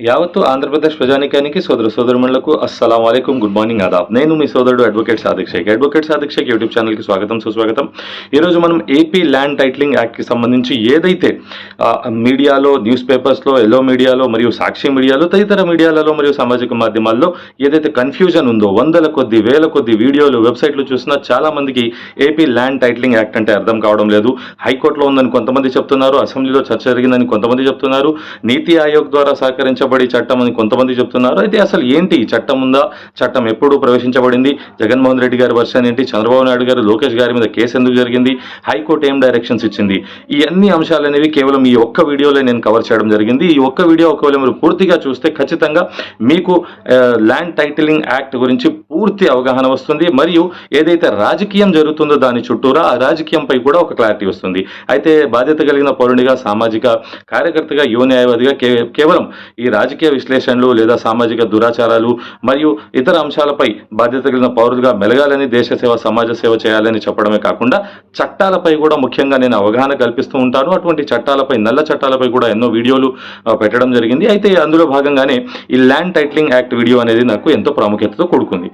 యావత్తు ఆంధ్రప్రదేశ్ ప్రజానికానికి సోదర సోదరుమణులకు అస్సలం వాలేకుం గుడ్ మార్నింగ్ ఆదాబ్. నేను మీ సోదరుడు advocate Sadiq Sheikh. Advocate Sadiq Sheikh YouTube ఛానల్కి స్వాగతం సుస్వాగతం. ఈరోజు మనం ఏపీ ల్యాండ్ టైటిలింగ్ యాక్ట్కి సంబంధించి ఏదైతే మీడియాలో న్యూస్ పేపర్స్లో ఎల్లో మీడియాలో మరియు సాక్షి మీడియాలో తదితర మీడియాలలో మరియు సామాజిక మాధ్యమాల్లో ఏదైతే కన్ఫ్యూజన్ ఉందో వందల కొద్ది వేల కొద్ది వీడియోలు వెబ్సైట్లు చూసినా చాలా మందికి ఏపీ ల్యాండ్ టైటిలింగ్ యాక్ట్ అంటే అర్థం కావడం లేదు. హైకోర్టులో ఉందని కొంతమంది చెప్తున్నారు అసెంబ్లీలో చర్చ జరిగిందని కొంతమంది చెప్తున్నారు. నీతి ఆయోగ్ ద్వారా సహకరించబడి చట్టం అని కొంతమంది చెప్తున్నారు. అయితే అసలు ఏంటి ఈ చట్టం ఉందా? చట్టం ఎప్పుడు ప్రవేశించబడింది? జగన్మోహన్ రెడ్డి గారి వర్షన్ ఏంటి? చంద్రబాబు నాయుడు గారు లోకేష్ గారి మీద కేసు ఎందుకు జరిగింది? హైకోర్టు ఏం డైరెక్షన్స్ ఇచ్చింది? ఈ అన్ని అంశాలు అనేవి కేవలం ఈ ఒక్క వీడియోలో నేను కవర్ చేయడం జరిగింది. ఈ ఒక్క వీడియో ఒకవేళ మీరు పూర్తిగా చూస్తే ఖచ్చితంగా మీకు ల్యాండ్ టైటిలింగ్ యాక్ట్ గురించి పూర్తి అవగాహన వస్తుంది. మరియు ఏదైతే రాజకీయం జరుగుతుందో దాని చుట్టూరా ఆ రాజకీయంపై కూడా ఒక క్లారిటీ వస్తుంది. అయితే బాధ్యత కలిగిన పౌరునిగా సామాజిక కార్యకర్తగా యువ న్యాయవాదిగా కేవలం ఈ రాజకీయ విశ్లేషణలు లేదా సామాజిక దురాచారాలు మరియు ఇతర అంశాలపై బాధ్యత కలిగిన పౌరులుగా మెలగాలని దేశ సేవ సమాజ సేవ చేయాలని చెప్పడమే కాకుండా చట్టాలపై కూడా ముఖ్యంగా నేను అవగాహన కల్పిస్తూ ఉంటాను. అటువంటి చట్టాలపై నల్ల చట్టాలపై కూడా ఎన్నో వీడియోలు పెట్టడం జరిగింది. అయితే అందులో భాగంగానే ఈ ల్యాండ్ టైటిలింగ్ యాక్ట్ వీడియో అనేది నాకు ఎంతో ప్రాముఖ్యతతో కూడుకుంది.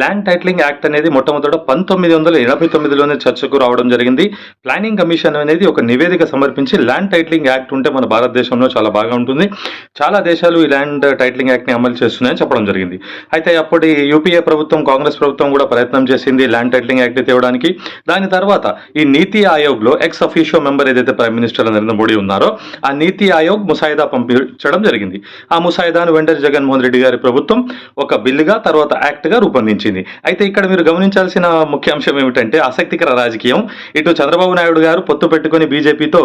ల్యాండ్ టైటిలింగ్ యాక్ట్ అనేది మొట్టమొదట పంతొమ్మిది వందల ఎనభై తొమ్మిదిలోనే చర్చకు రావడం జరిగింది. ప్లానింగ్ కమిషన్ అనేది ఒక నివేదిక సమర్పించి ల్యాండ్ టైటిలింగ్ యాక్ట్ ఉంటే మన భారతదేశంలో చాలా బాగా ఉంటుంది. చాలా దేశాలు ఈ ల్యాండ్ టైటిలింగ్ యాక్ట్ని అమలు చేస్తున్నాయని చెప్పడం జరిగింది. అయితే అప్పటి యూపీఏ ప్రభుత్వం కాంగ్రెస్ ప్రభుత్వం కూడా ప్రయత్నం చేసింది ల్యాండ్ టైటిలింగ్ యాక్ట్ తేవడానికి. దాని తర్వాత ఈ నీతి ఆయోగ్లో ఎక్స్ అఫీషియో మెంబర్ ఏదైతే ప్రైమ్ మినిస్టర్ నరేంద్ర మోడీ ఉన్నారో ఆ నీతి ఆయోగ్ ముసాయిదా పంపించడం జరిగింది. ఆ ముసాయిదాను వెంటనే జగన్మోహన్ రెడ్డి గారి ప్రభుత్వం ఒక బిల్లుగా తర్వాత యాక్ట్గా రూపొందించింది. అయితే ఇక్కడ మీరు గమనించాల్సిన ముఖ్య అంశం ఏమిటంటే ఆసక్తికర రాజకీయం. ఇటు చంద్రబాబు నాయుడు గారు పొత్తు పెట్టుకుని బీజేపీతో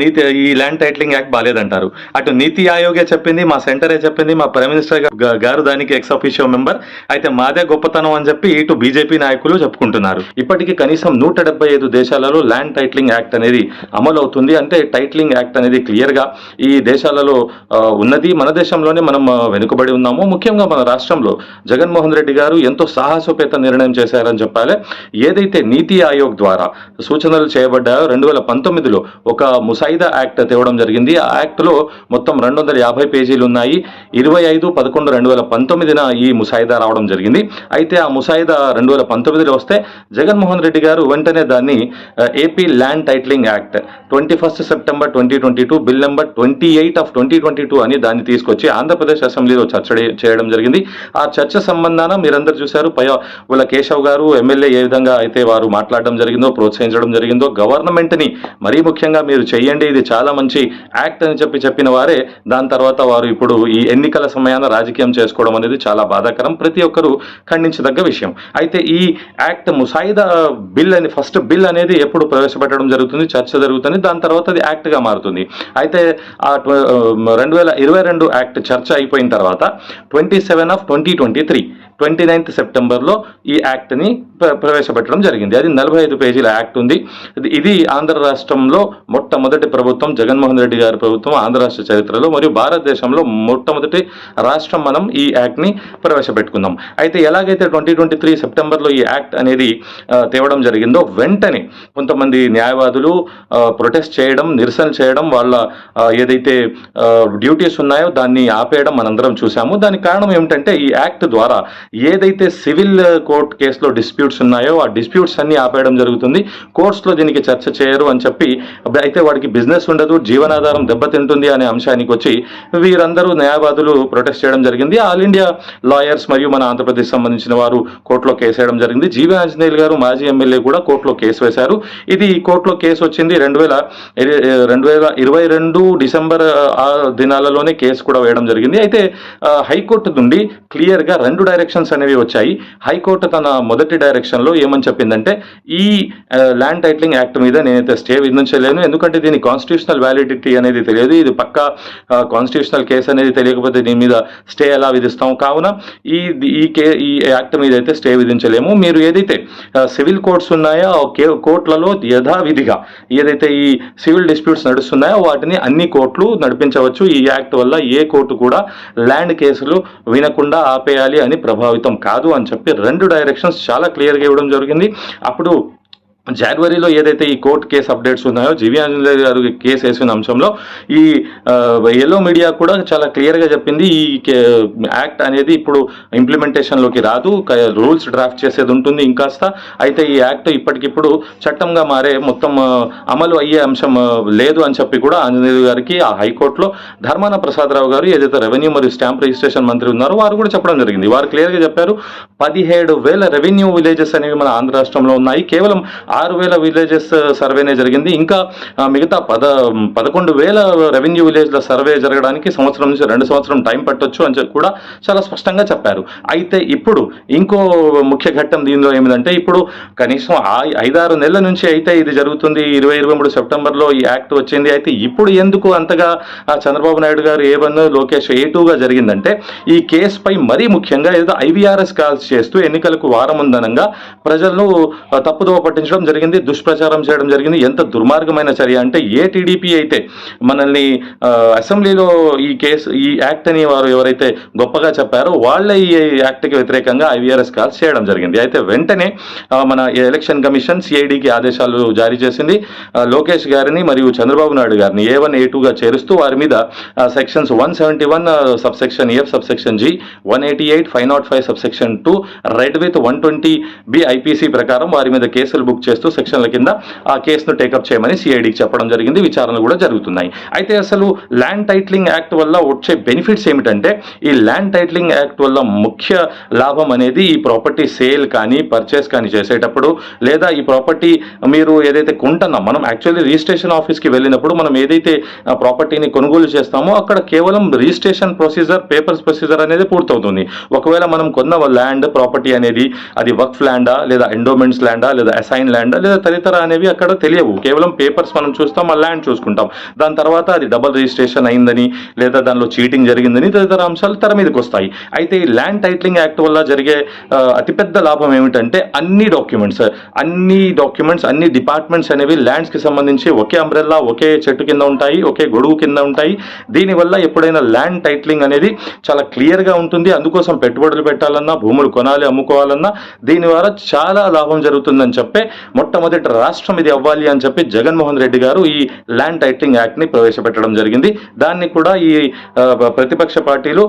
నీతి ఈ ల్యాండ్ టైటిలింగ్ యాక్ట్ బాలేదంటారు. అటు నీతి ఆయోగే చెప్పింది మా సెంటరే చెప్పింది మా ప్రైమ్ మినిస్టర్ గారు దానికి ఎక్స్ అఫీషియో మెంబర్. అయితే మాదే గొప్పతనం అని చెప్పి ఇటు బీజేపీ నాయకులు చెప్పుకుంటున్నారు. ఇప్పటికీ కనీసం నూట డెబ్బై ఐదు దేశాలలో ల్యాండ్ టైటిలింగ్ యాక్ట్ అనేది అమలు అవుతుంది అంటే టైటిలింగ్ యాక్ట్ అనేది క్లియర్గా ఈ దేశాలలో ఉన్నది. మన దేశంలోనే మనం వెనుకబడి ఉన్నాము. ముఖ్యంగా మన రాష్ట్రంలో జగన్మోహన్ రెడ్డి గారు ఎంతో సాహసోపేత నిర్ణయం చేశారని చెప్పాలి. ఏదైతే నీతి ఆయోగ్ ద్వారా సూచనలు చేయబడ్డాయో రెండు వేల పంతొమ్మిదిలో ఒక ముసాయిదా యాక్ట్ తేవడం జరిగింది. ఆ యాక్ట్లో మొత్తం రెండు వందల యాభై పేజీలు ఉన్నాయి. ఇరవై ఐదు పదకొండు రెండు వేల పంతొమ్మిదిన ఈ ముసాయిదా రావడం జరిగింది. అయితే ఆ ముసాయిదా రెండు వేల పంతొమ్మిదిలో వస్తే జగన్మోహన్ రెడ్డి గారు వెంటనే దాన్ని AP land titling act twenty first September twenty twenty two bill number twenty eight of twenty twenty two అని దాన్ని తీసుకొచ్చి ఆంధ్రప్రదేశ్ అసెంబ్లీలో చర్చ చేయడం జరిగింది. ఆ చర్చ సంబంధాన మీరందరూ చూశారు. పై వాళ్ళ కేశవ్ గారు ఎమ్మెల్యే ఏ విధంగా అయితే వారు మాట్లాడడం జరిగిందో ప్రోత్సహించడం జరిగిందో గవర్నమెంట్ని మరీ ముఖ్యంగా మీరు చేయండి. ఇది చాలా మంచి యాక్ట్ అని చెప్పి చెప్పిన వారే. దాని తర్వాత వారు ఇప్పుడు ఈ ఎన్నికల సమయాన రాజకీయం చేసుకోవడం అనేది చాలా బాధాకరం ప్రతి ఒక్కరూ ఖండించదగ్గ విషయం. అయితే ఈ యాక్ట్ ముసాయిదా బిల్ అని ఫస్ట్ బిల్ అనేది ఎప్పుడు ప్రవేశపెట్టడం జరుగుతుంది చర్చ జరుగుతుంది దాని తర్వాత అది యాక్ట్గా మారుతుంది. అయితే ఆ రెండు వేల ఇరవై రెండు యాక్ట్ చర్చ అయిపోయిన తర్వాత twenty seven of twenty twenty three twenty ninth సెప్టెంబర్లో ఈ యాక్ట్ని ప్ర- ప్రవేశపెట్టడం జరిగింది. అది నలభై ఐదు పేజీల యాక్ట్ ఉంది. ఇది- ఇది ఆంధ్ర రాష్ట్రంలో మొట్టమొదటి ప్రభుత్వం జగన్మోహన్ రెడ్డి గారి ప్రభుత్వం ఆంధ్ర రాష్ట్ర చరిత్రలో మరియు భారతదేశంలో మొట్టమొదటి రాష్ట్రం మనం ఈ యాక్ట్ని ప్రవేశపెట్టుకుందాం అయితే ఎలాగైతే ట్వంటీ ట్వంటీ త్రీ సెప్టెంబర్లో ఈ యాక్ట్ అనేది తేవడం జరిగిందో వెంటనే కొంతమంది న్యాయవాదులు ప్రొటెస్ట్ చేయడం నిరసన చేయడం వాళ్ళ ఏదైతే డ్యూటీస్ ఉన్నాయో దాన్ని ఆపేయడం మనందరం చూసాము దానికి కారణం ఏమిటంటే ఈ యాక్ట్ ద్వారా ఏదైతే సివిల్ కోర్ట్ కేసులో డిస్ప్యూట్స్ ఉన్నాయో ఆ డిస్ప్యూట్స్ అన్ని ఆపేయడం జరుగుతుంది. కోర్ట్స్లో దీనికి చర్చ చేయరు అని చెప్పి అయితే వాడికి బిజినెస్ ఉండదు జీవనాధారం దెబ్బతింటుంది అనే అంశానికి వచ్చి వీరందరూ న్యాయవాదులు ప్రొటెస్ట్ చేయడం జరిగింది. ఆల్ ఇండియా లాయర్స్ మరియు మన ఆంధ్రప్రదేశ్ సంబంధించిన వారు కోర్టులో కేసు వేయడం జరిగింది. జీవి ఆంజనేయులు గారు మాజీ ఎమ్మెల్యే కూడా కోర్టులో కేసు వేశారు. ఇది కోర్టులో కేసు వచ్చింది రెండు వేల రెండు వేల ఇరవై రెండు డిసెంబర్ ఆ దినాలలోనే కేసు కూడా వేయడం జరిగింది. అయితే హైకోర్టు నుండి క్లియర్గా రెండు డైరెక్షన్స్ అనేవి వచ్చాయి. హైకోర్టు తన మొదటి డైరెక్షన్లో ఏమని చెప్పిందంటే ఈ ల్యాండ్ టైటిలింగ్ యాక్ట్ మీద నేనైతే స్టే విధించలేను. ఎందుకంటే దీని కాన్స్టిట్యూషనల్ వ్యాలిడిటీ అనేది తెలియదు. ఇది పక్క కాన్స్టిట్యూషనల్ కేసు అనేది తెలియకపోతే దీని మీద స్టే ఎలా విధిస్తాం? కావున ఈ ఈ కే ఈ యాక్ట్ మీద అయితే స్టే విధించలేము. మీరు ఏదైతే సివిల్ కోర్ట్స్ ఉన్నాయో కే- కోర్టులలో యథావిధిగా ఏదైతే ఈ సివిల్ డిస్ప్యూట్స్ నడుస్తున్నాయో వాటిని అన్ని కోర్టులు నడిపించవచ్చు. ఈ యాక్ట్ వల్ల ఏ కోర్టు కూడా ల్యాండ్ కేసులు వినకుండా ఆపేయాలి అని ప్రభావితం కాదు అని చెప్పి రెండు డైరెక్షన్స్ చాలా క్లియర్గా ఇవ్వడం జరిగింది. అప్పుడు జనవరిలో ఏదైతే ఈ కోర్టు కేసు అప్డేట్స్ ఉన్నాయో జీవి ఆంజనేయ గారు కేసు వేసిన అంశంలో ఈ ఎల్లో మీడియా కూడా చాలా క్లియర్గా చెప్పింది ఈ కే- యాక్ట్ అనేది ఇప్పుడు ఇంప్లిమెంటేషన్లోకి రాదు. రూల్స్ డ్రాఫ్ట్ చేసేది ఉంటుంది ఇంకాస్త. అయితే ఈ యాక్ట్ ఇప్పటికిప్పుడు చట్టంగా మారే మొత్తం అమలు అయ్యే అంశం లేదు అని చెప్పి కూడా ఆంజనేయ గారికి ఆ హైకోర్టులో ధర్మాన ప్రసాదరావు గారు ఏదైతే రెవెన్యూ మరియు స్టాంప్ రిజిస్ట్రేషన్ మంత్రి ఉన్నారో వారు కూడా చెప్పడం జరిగింది. వారు క్లియర్గా చెప్పారు పదిహేడు వేల రెవెన్యూ విలేజెస్ అనేవి మన ఆంధ్ర రాష్ట్రంలో ఉన్నాయి. కేవలం ఆరు వేల విలేజెస్ సర్వేనే జరిగింది. ఇంకా మిగతా పద పదకొండు వేల రెవెన్యూ విలేజ్ల సర్వే జరగడానికి సంవత్సరం నుంచి రెండు సంవత్సరం టైం పట్టొచ్చు అని చెప్పి కూడా చాలా స్పష్టంగా చెప్పారు. అయితే ఇప్పుడు ఇంకో ముఖ్య ఘట్టం దీనిలో ఏమిటంటే ఇప్పుడు కనీసం ఆ ఐదారు నెలల నుంచి అయితే ఇది జరుగుతుంది. ఇరవై ఇరవై మూడు సెప్టెంబర్లో ఈ యాక్ట్ వచ్చింది. అయితే ఇప్పుడు ఎందుకు అంతగా చంద్రబాబు నాయుడు గారు ఏ వన్ లోకేష్ ఏ టూగా జరిగిందంటే ఈ కేసుపై మరీ ముఖ్యంగా ఏదో ఐవీఆర్ఎస్ కాల్స్ చేస్తూ ఎన్నికలకు వారం ఉందనంగా ప్రజలను తప్పుదోవ పట్టించడం జరిగింది దుష్ప్రచారం చేయడం జరిగింది. ఎంత దుర్మార్గమైన చర్య అంటే ఏ టీడీపీ అయితే మనల్ని అసెంబ్లీలో ఈ కేసు ఈ యాక్ట్ అని వారు ఎవరైతే గొప్పగా చెప్పారో వాళ్ళే ఈ యాక్ట్కి వ్యతిరేకంగా ఐవీఆర్ఎస్ కాల్స్ చేయడం జరిగింది. అయితే వెంటనే మన ఎలక్షన్ కమిషన్ సిఐడికి ఆదేశాలు జారీ చేసింది. లోకేష్ గారిని మరియు చంద్రబాబు నాయుడు గారిని ఏ వన్ ఏ టూగా చేరుస్తూ వారి మీద sections one seventy one sub section F sub section G one eighty eight five not five sub section two read with one twenty B IPC ప్రకారం వారి మీద కేసులు బుక్ చేసి చేస్తూ సెక్షన్ల కింద ఆ కేసును టేకప్ చేయమని సిఐడికి చెప్పడం జరిగింది. విచారణలు కూడా జరుగుతున్నాయి. అయితే అసలు ల్యాండ్ టైట్లింగ్ యాక్ట్ వల్ల వచ్చే బెనిఫిట్స్ ఏమిటంటే ఈ ల్యాండ్ టైట్లింగ్ యాక్ట్ వల్ల ముఖ్య లాభం అనేది ఈ ప్రాపర్టీ సేల్ కానీ పర్చేస్ కానీ చేసేటప్పుడు లేదా ఈ ప్రాపర్టీ మీరు ఏదైతే కొంటున్నాం మనం యాక్చువల్లీ రిజిస్ట్రేషన్ ఆఫీస్కి వెళ్ళినప్పుడు మనం ఏదైతే ప్రాపర్టీని కొనుగోలు చేస్తామో అక్కడ కేవలం రిజిస్ట్రేషన్ ప్రొసీజర్ పేపర్స్ ప్రొసీజర్ అనేది పూర్తవుతుంది. ఒకవేళ మనం కొన్న ల్యాండ్ ప్రాపర్టీ అనేది అది వక్ఫ్ ల్యాండా లేదా ఎండోమెంట్స్ ల్యాండా లేదా అసైన్ ల్యాండ్ లేదా తదితర అనేవి అక్కడ తెలియవు. కేవలం పేపర్స్ మనం చూస్తాం ఆ ల్యాండ్ చూసుకుంటాం. దాని తర్వాత అది డబల్ రిజిస్ట్రేషన్ అయిందని లేదా దానిలో చీటింగ్ జరిగిందని తదితర అంశాలు తెర మీదకి వస్తాయి. అయితే ఈ ల్యాండ్ టైటిలింగ్ యాక్ట్ వల్ల జరిగే అతిపెద్ద లాభం ఏమిటంటే అన్ని డాక్యుమెంట్స్ అన్ని డాక్యుమెంట్స్ అన్ని డిపార్ట్మెంట్స్ అనేవి ల్యాండ్స్కి సంబంధించి ఒకే అంబ్రెల్లా ఒకే చెట్టు కింద ఉంటాయి ఒకే గొడుగు కింద ఉంటాయి. దీనివల్ల ఎప్పుడైనా ల్యాండ్ టైటిలింగ్ అనేది చాలా క్లియర్గా ఉంటుంది. అందుకోసం పెట్టుబడులు పెట్టాలన్నా భూములు కొనాలి అమ్ముకోవాలన్నా దీని ద్వారా చాలా లాభం జరుగుతుందని చెప్పే మొట్టమొదటి రాష్ట్రం ఇది అవ్వాలి అని చెప్పి జగన్మోహన్ రెడ్డి గారు ఈ ల్యాండ్ టైటిలింగ్ యాక్ట్ని ప్రవేశపెట్టడం జరిగింది. దాన్ని కూడా ఈ ప్రతిపక్ష పార్టీలు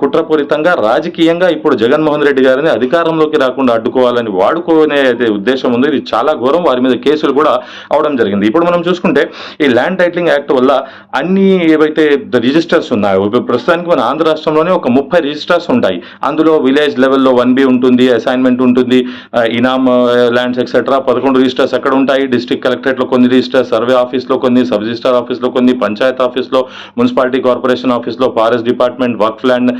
కుట్రపూరితంగా రాజకీయంగా ఇప్పుడు జగన్మోహన్ రెడ్డి గారిని అధికారంలోకి రాకుండా అడ్డుకోవాలని వాడుకునే ఉద్దేశం ఉంది. ఇది చాలా ఘోరం. వారి మీద కేసులు కూడా అవడం జరిగింది. ఇప్పుడు మనం చూసుకుంటే ఈ ల్యాండ్ టైటిలింగ్ యాక్ట్ వల్ల అన్ని ఏవైతే రిజిస్టర్స్ ఉన్నాయో ప్రస్తుతానికి మన ఆంధ్ర రాష్ట్రంలోనే ఒక ముప్పై రిజిస్టర్స్ ఉంటాయి. అందులో విలేజ్ లెవెల్లో వన్ బి ఉంటుంది అసైన్మెంట్ ఉంటుంది ఇనామ్ ల్యాండ్స్ ఎక్సెట్రా పదకొండు రిజిస్టర్స్ ఎక్కడ ఉంటాయి? డిస్ట్రిక్ట్ కలెక్టరేట్లో కొన్ని రిజిస్టర్ సర్వే ఆఫీస్లో కొన్ని సబ్ రిజిస్టర్ ఆఫీస్లో కొన్ని పంచాయత్ ఆఫీస్లో మున్సిపాలిటీ కార్పొరేషన్ ఆఫీస్లో ఫారెస్ట్ డిపార్ట్మెంట్ వర్క్ ల్యాండ్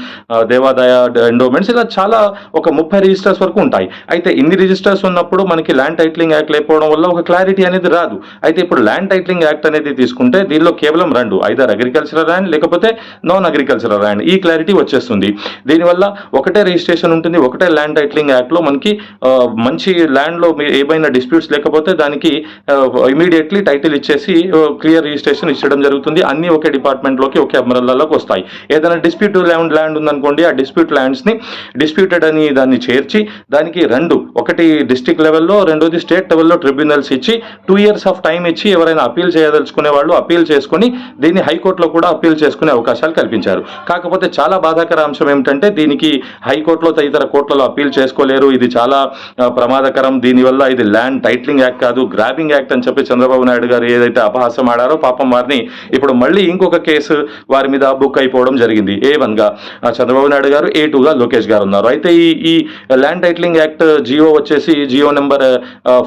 దేవాదాయ ఎండోమెంట్స్ ఇలా చాలా ఒక ముప్పై రిజిస్టర్స్ వరకు ఉంటాయి. అయితే ఇన్ని రిజిస్టర్స్ ఉన్నప్పుడు మనకి ల్యాండ్ టైటిలింగ్ యాక్ట్ లేకపోవడం వల్ల ఒక క్లారిటీ అనేది రాదు. అయితే ఇప్పుడు ల్యాండ్ టైటిలింగ్ యాక్ట్ అనేది తీసుకుంటే దీనిలో కేవలం రెండు ఐదర్ అగ్రికల్చరల్ ల్యాండ్ లేకపోతే నాన్ అగ్రికల్చరల్ ల్యాండ్. ఈ క్లారిటీ వచ్చేస్తుంది. దీనివల్ల ఒకటే రిజిస్ట్రేషన్ ఉంటుంది ఒకటే ల్యాండ్ టైటిలింగ్ యాక్ట్లో మనకి మంచి ల్యాండ్లో ఏమైనా డిస్ప్యూట్స్ లేకపోతే దానికి ఇమీడియట్లీ టైటిల్ ఇచ్చేసి క్లియర్ రిజిస్ట్రేషన్ ఇచ్చడం జరుగుతుంది. అన్ని ఒకే డిపార్ట్మెంట్లోకి ఒకే అమరల్లాలోకి వస్తాయి. ఏదైనా డిస్ప్యూట్ ల్యాండ్ ల్యాండ్ ఉందనుకోండి ఆ డిస్ప్యూట్ ల్యాండ్స్ని డిస్ప్యూటెడ్ అని దాన్ని చేర్చి దానికి రెండు ఒకటి డిస్ట్రిక్ట్ లెవెల్లో రెండోది స్టేట్ లెవెల్లో ట్రిబ్యునల్స్ ఇచ్చి టూ ఇయర్స్ ఆఫ్ టైం ఇచ్చి ఎవరైనా అప్పీల్ చేయదలుచుకునే వాళ్ళు అప్పీల్ చేసుకుని దీన్ని హైకోర్టులో కూడా అప్పీల్ చేసుకునే అవకాశాలు కల్పించారు. కాకపోతే చాలా బాధాకర అంశం ఏమిటంటే దీనికి హైకోర్టులో తదితర కోర్టులలో అప్పీల్ చేసుకోలేరు. ఇది చాలా ప్రమాదకరం. దీనివల్ల ఇది ల్యాండ్ టైటిలింగ్ యాక్ట్ కాదు గ్రాబింగ్ యాక్ట్ అని చెప్పి చంద్రబాబు నాయుడు గారు ఏదైతే అపహాసం ఆడారో పాపం వారిని ఇప్పుడు మళ్ళీ ఇంకొక కేసు వారి మీద బుక్ అయిపోవడం జరిగింది. ఏ వన్గా చంద్రబాబు నాయుడు గారు ఏ టూగా లోకేష్ గారు ఉన్నారు. అయితే ఈ ఈ ల్యాండ్ టైట్లింగ్ యాక్ట్ జియో వచ్చేసి జియో నెంబర్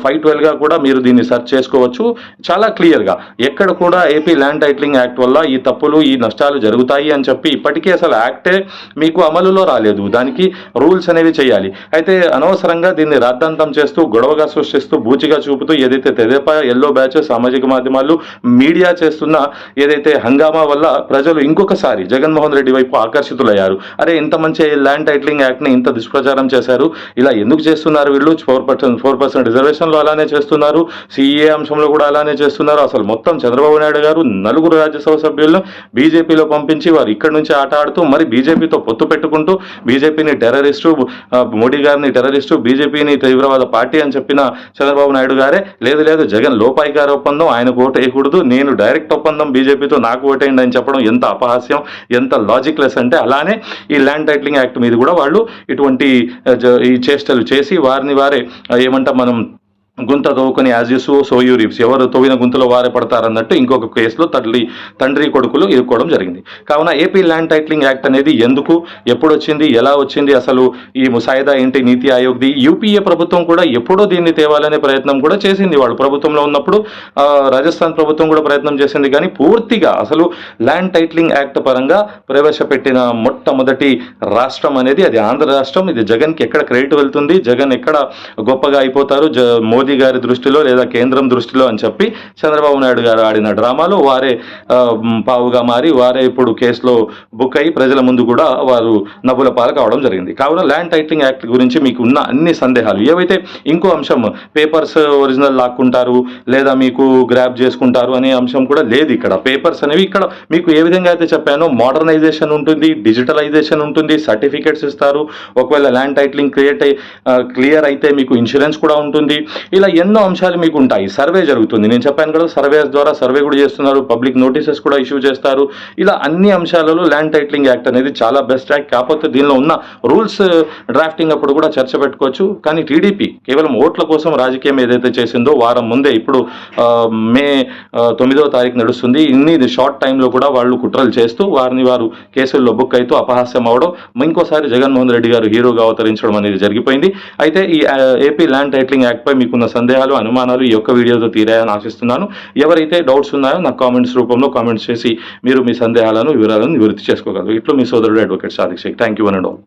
ఫైవ్ ట్వెల్వ్గా కూడా మీరు దీన్ని సెర్చ్ చేసుకోవచ్చు. చాలా క్లియర్గా ఎక్కడ కూడా ఏపీ ల్యాండ్ టైట్లింగ్ యాక్ట్ వల్ల ఈ తప్పులు ఈ నష్టాలు జరుగుతాయి అని చెప్పి ఇప్పటికీ అసలు యాక్టే మీకు అమలులో రాలేదు. దానికి రూల్స్ అనేవి చేయాలి. అయితే అనవసరంగా దీన్ని రాద్ధాంతం చేస్తూ గొడవగా సృష్టిస్తూ బూచిగా చూపుతూ ఏదైతే తెదేపా ఎల్లో బ్యాచ్ సామాజిక మాధ్యమాలు మీడియా చేస్తున్న ఏదైతే హంగామా వల్ల ప్రజలు ఇంకొకసారి జగన్మోహన్ రెడ్డి వైపు ఆకర్షితులయ్యారు. అరే ఇంత మంచి ల్యాండ్ టైటిలింగ్ యాక్ట్ని ఇంత దుష్ప్రచారం చేశారు. ఇలా ఎందుకు చేస్తున్నారు వీళ్ళు? ఫోర్ పర్సెంట్ ఫోర్ పర్సెంట్ రిజర్వేషన్లో అలానే చేస్తున్నారు. సిఏ అంశంలో కూడా అలానే చేస్తున్నారు. అసలు మొత్తం చంద్రబాబు నాయుడు గారు నలుగురు రాజ్యసభ సభ్యులను బీజేపీలో పంపించి వారు ఇక్కడి నుంచి ఆట ఆడుతూ మరి బీజేపీతో పొత్తు పెట్టుకుంటూ బీజేపీని టెర్రరిస్టు మోడీ గారిని టెర్రరిస్టు బీజేపీని తీవ్రవాద పార్టీ అని చెప్పిన చంద్రబాబు నాయుడు గారే? లేదు లేదు జగన్ లోపాయికారి ఒప్పందం ఆయనకు ఓటు వేయకూడదు నేను డైరెక్ట్ ఒప్పందం బీజేపీతో నాకు ఓటేయండి అని చెప్పడం ఎంత అపహాస్యం ఎంత లాజిక్లెస్ అంటే అలానే ఈ ల్యాండ్ టైటిలింగ్ యాక్ట్ మీద కూడా వాళ్ళు ఇటువంటి ఈ చేష్టలు చేసి వారిని వారే ఏమంటాం మనం గుంత తవ్వుకుని as you sow so you reaps ఎవరు తవ్విన గుంతలో వారే పడతారన్నట్టు ఇంకొక కేసులో తల్లి తండ్రి కొడుకులు ఇరుక్కోవడం జరిగింది. కావున ఏపీ ల్యాండ్ టైటిలింగ్ యాక్ట్ అనేది ఎందుకు ఎప్పుడు వచ్చింది ఎలా వచ్చింది అసలు ఈ ముసాయిదా ఏంటి నీతి ఆయోగ్ది యూపీఏ ప్రభుత్వం కూడా ఎప్పుడో దీన్ని తేవాలనే ప్రయత్నం కూడా చేసింది. వాళ్ళు ప్రభుత్వంలో ఉన్నప్పుడు ఆ, రాజస్థాన్ ప్రభుత్వం కూడా ప్రయత్నం చేసింది. కానీ పూర్తిగా అసలు ల్యాండ్ టైటిలింగ్ యాక్ట్ పరంగా ప్రవేశపెట్టిన మొట్టమొదటి రాష్ట్రం అనేది అది. ఆంధ్ర రాష్ట్రం. ఇది జగన్కి ఎక్కడ క్రెడిట్ వెళ్తుంది? జగన్ ఎక్కడ గొప్పగా అయిపోతారు? జ మోదీ గారి దృష్టిలో లేదా కేంద్రం దృష్టిలో అని చెప్పి చంద్రబాబు నాయుడు గారు ఆడిన డ్రామాలో వారే పావుగా మారి వారే ఇప్పుడు కేసులో బుక్ అయి ప్రజల ముందు కూడా వారు నవ్వుల పాలు కావడం జరిగింది. కావున ల్యాండ్ టైటిలింగ్ యాక్ట్ గురించి మీకు ఉన్న అన్ని సందేహాలు ఏవైతే ఇంకో అంశం పేపర్స్ ఒరిజినల్ లాక్కుంటారు లేదా మీకు గ్రాప్ చేసుకుంటారు అనే అంశం కూడా లేదు ఇక్కడ. పేపర్స్ అనేవి ఇక్కడ మీకు ఏ విధంగా అయితే చెప్పానో మోడర్నైజేషన్ ఉంటుంది డిజిటలైజేషన్ ఉంటుంది సర్టిఫికేట్స్ ఇస్తారు. ఒకవేళ ల్యాండ్ టైటిలింగ్ క్రియేట్ అయి క్లియర్ అయితే మీకు ఇన్సూరెన్స్ కూడా ఉంటుంది. ఇలా ఎన్నో అంశాలు మీకు ఉంటాయి సర్వే జరుగుతుంది. నేను చెప్పాను కదా సర్వేస్ ద్వారా సర్వే కూడా చేస్తున్నారు పబ్లిక్ నోటీసెస్ కూడా ఇష్యూ చేస్తారు. ఇలా అన్ని అంశాలలో ల్యాండ్ టైటిలింగ్ యాక్ట్ అనేది చాలా బెస్ట్ యాక్ట్. కాకపోతే దీనిలో ఉన్న రూల్స్ డ్రాఫ్టింగ్ అప్పుడు కూడా చర్చ పెట్టుకోవచ్చు. కానీ టీడీపీ కేవలం ఓట్ల కోసం రాజకీయం ఏదైతే చేసిందో వారం ముందే ఇప్పుడు మే తొమ్మిదో తారీఖు నడుస్తుంది. ఇన్ని షార్ట్ టైంలో కూడా వాళ్ళు కుట్రలు చేస్తూ వారిని వారు కేసుల్లో బుక్ అవుతూ అపహాస్యం అవడం ఇంకోసారి జగన్మోహన్ రెడ్డి గారు హీరోగా అవతరించడం అనేది జరిగిపోయింది. అయితే ఈ ఏపీ ల్యాండ్ టైటిలింగ్ యాక్ట్ పై ఉన్న సందేహాలు అనుమానాలు ఈ యొక్క వీడియోతో తీరాయని ఆశిస్తున్నాను. ఎవరైతే డౌట్స్ ఉన్నాయో నాకు కామెంట్స్ రూపంలో కామెంట్స్ చేసి మీరు మీ సందేహాలను వివరాలను నివృత్తి చేసుకోగలరు. ఇట్లు మీ సోదరుడు advocate Sadiq Sheikh. Thank you and all